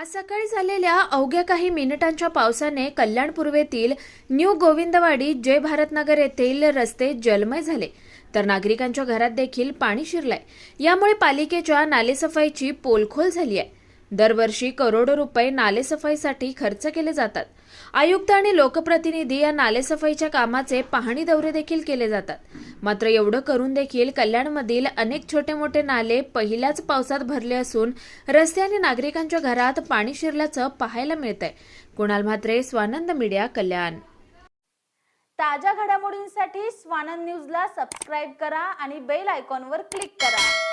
आज सकाळी झालेल्या अवघ्या काही मिनिटांच्या पावसाने कल्याण पूर्वेतील न्यू गोविंदवाडी जय भारतनगर येथील रस्ते जलमय झाले. तर नागरिकांच्या घरात देखील पाणी शिरलंय. यामुळे पालिकेच्या नालेसफाईची पोलखोल झाली आहे. दरवर्षी करोडो रुपये नालेसफाईसाठी खर्च केले जातात. आयुक्त आणि लोकप्रतिनिधी या नालेसफाईच्या कामाचे पाहणी दौरे देखील केले जातात. मात्र एवढं करून देखील कल्याणमधील अनेक छोटे मोठे नाले पहिल्याच पावसात भरले असून रस्ते आणि नागरिकांच्या घरात पाणी शिरल्याचं पाहायला मिळतंय. कुणाल म्हात्रे स्वानंद मीडिया कल्याण. ताज्या घडामोडींसाठी स्वानंद न्यूजला सबस्क्राईब करा आणि बेल आयकॉनवर क्लिक करा.